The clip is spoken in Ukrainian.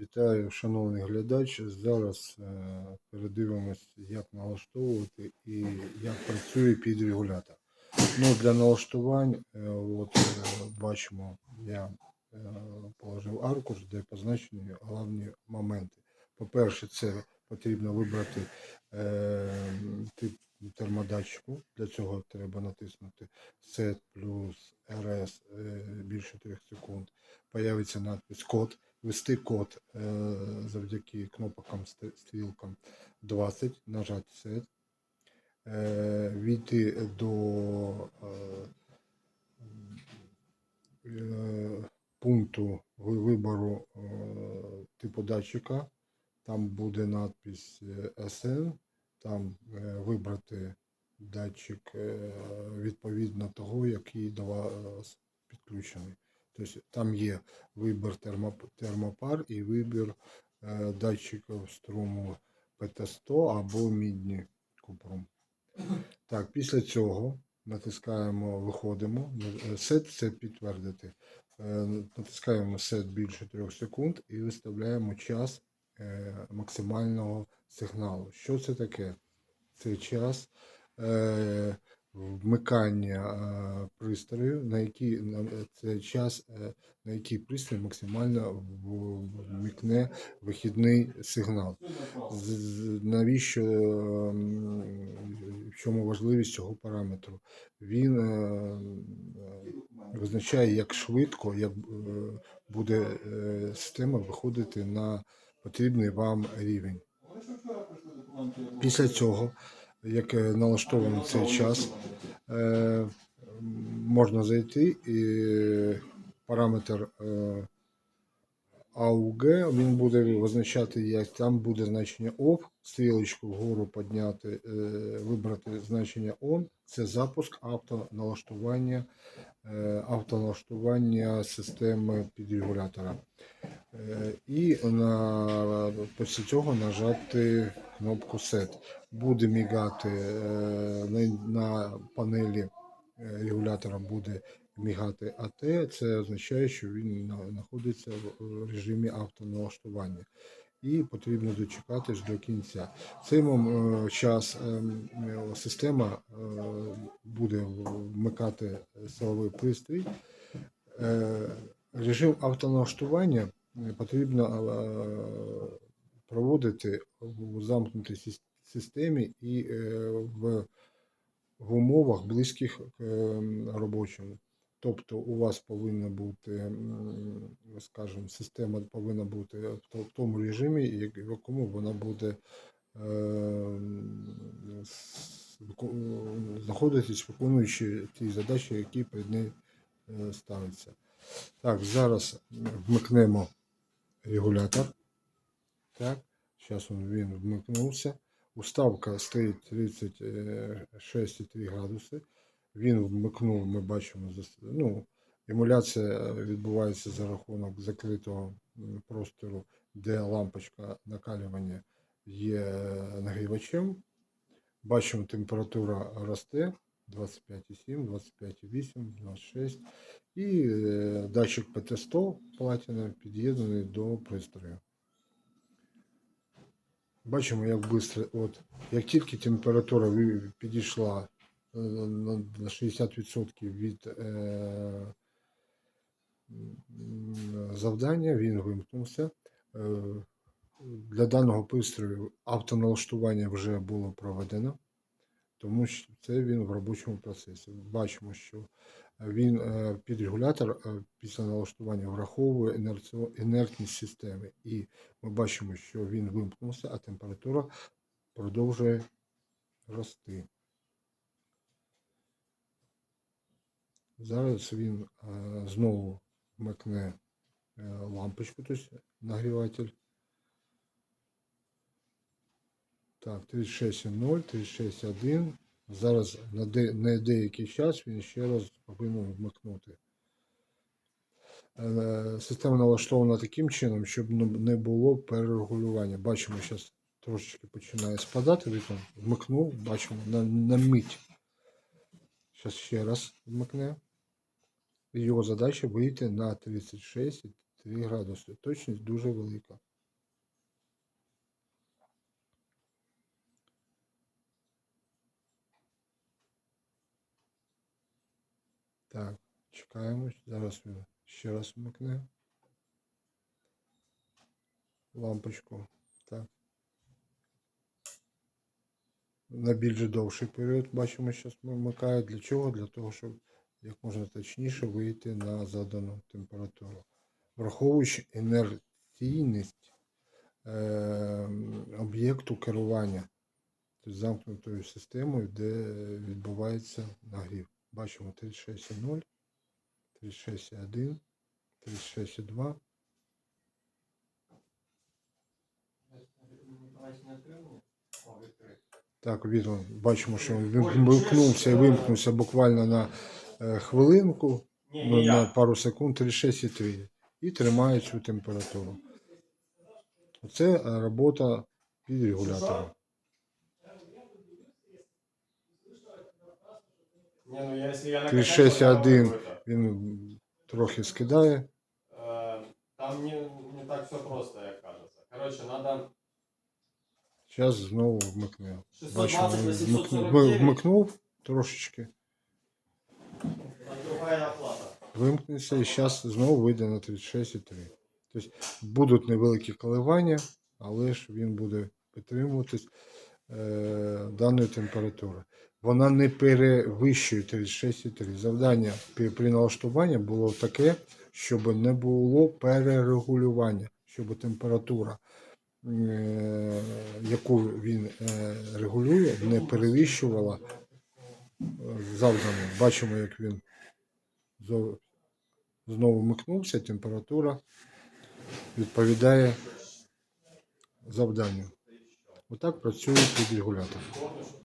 Вітаю, шановний глядач. Зараз е, передивимось, як налаштовувати і як працює підрегулятор. Ну, для налаштувань, е, от, е, бачимо, я положив аркуш, де позначені головні моменти. По-перше, це потрібно вибрати е, тип термодатчику. Для цього треба натиснути Set плюс RS е, більше 3 секунд. Появиться надпис код. Ввести код е, завдяки кнопкам стрілкам 20, нажати Set, е, війти до пункту вибору типу датчика. Там буде надпись SN, там е, вибрати датчик е, відповідно того, який до вас підключений. Тобто там є вибір термопар і вибір е, датчиків струму ПТ-100 або мідні купром. Так, після цього натискаємо, виходимо. Сет це підтвердити. Натискаємо сет більше 3 секунд і виставляємо час максимального сигналу. Що це таке? Це час е, вмикання е, пристрою, на який це час, е, на який пристрій максимально вмикне вихідний сигнал. Навіщо ем, в чому важливість цього параметру? Він е, е, визначає, як швидко як, е, буде е, система виходити на потрібний вам рівень. Після цього, як е, налаштований цей час, е, можна зайти і параметр е, AUG, він буде визначати, як там буде значення OFF, стрілочку вгору підняти, вибрати значення ON, це запуск автоналаштування, автоналаштування системи підрегулятора. Е, І на, після цього нажати кнопку Set. Буде мігати е, на, панелі е, регулятора буде мігати АТ. Це означає, що він знаходиться в режимі автоналаштування. І потрібно дочекатись до кінця. Цей час система буде вмикати силовий пристрій. Режим автоналаштування потрібно е, проводити в замкнутій системі і е, в, в умовах близьких е, робочому. Тобто у вас повинна бути, скажімо, система повинна бути в тому режимі, в якому вона буде знаходитись, виконуючи ті задачі, які перед нею ставляться. Так, зараз вмикнемо регулятор. Так, зараз він, вмикнувся. Уставка стоїть 36,3 градуси. Він вмикнув, ми бачимо, ну, емуляція відбувається за рахунок закритого простору, де лампочка накалювання є нагрівачем. Бачимо, температура росте 25,7, 25,8, 26. І е, датчик ПТ-100 платіна під'єднаний до пристрою. Бачимо, як швидко, от, як тільки температура підійшла е, на на 60% від е, завдання, він вимкнувся. Для даного пристрою автоналаштування вже було проведено, тому що це він в робочому процесі. Бачимо, що він е, підрегулятор е, після налаштування враховує інертність системи. І ми бачимо, що він вимкнувся, а температура продовжує рости. Зараз він е, знову вмикне лампочку, тобто нагріватель. Так, 36.0, 36.1. Зараз на, де, на деякий час він ще раз повинен вмикнути. Е, Система налаштована таким чином, щоб не було перерегулювання. Бачимо, зараз трошечки починає спадати, він вмикнув, бачимо на, на мить. Зараз ще раз вмикне. Його задача вийти на 36,3 градуси. Точність дуже велика. Чекаємо. Зараз він ще раз вмикне. Лампочку. Так. На більш довший період бачимо, що вмикає. Для чого? Для того, щоб як можна точніше вийти на задану температуру. Враховуючи інерційність е, об'єкту керування замкнутою системою, де відбувається нагрів. Бачимо 36,0, 36,1, 36,2. Так, відео. Бачимо, що він вимкнувся і вимкнувся буквально на е, хвилинку, Ні, на я. пару секунд 36,3 і тримає цю температуру. Це е, робота під регулятором. Не, ну если я на 36,1 він трохи скидає. э, Там не, не так все просто, як кажется. Короче, надо Зараз знову вмикне. 620 на він вмикнув, 749. вмикнув трошечки, там другая оплата. вимкнеться і зараз знову вийде на 36,3. Тобто будуть невеликі коливання, але ж він буде підтримуватись е, даної температури. Вона не перевищує 36,3. Завдання при, налаштуванні було таке, щоб не було перерегулювання, щоб температура, е, яку він е, регулює, не перевищувала е, завдану. Бачимо, як він знову вмикнувся, температура відповідає завданню. Отак працює підрегулятор.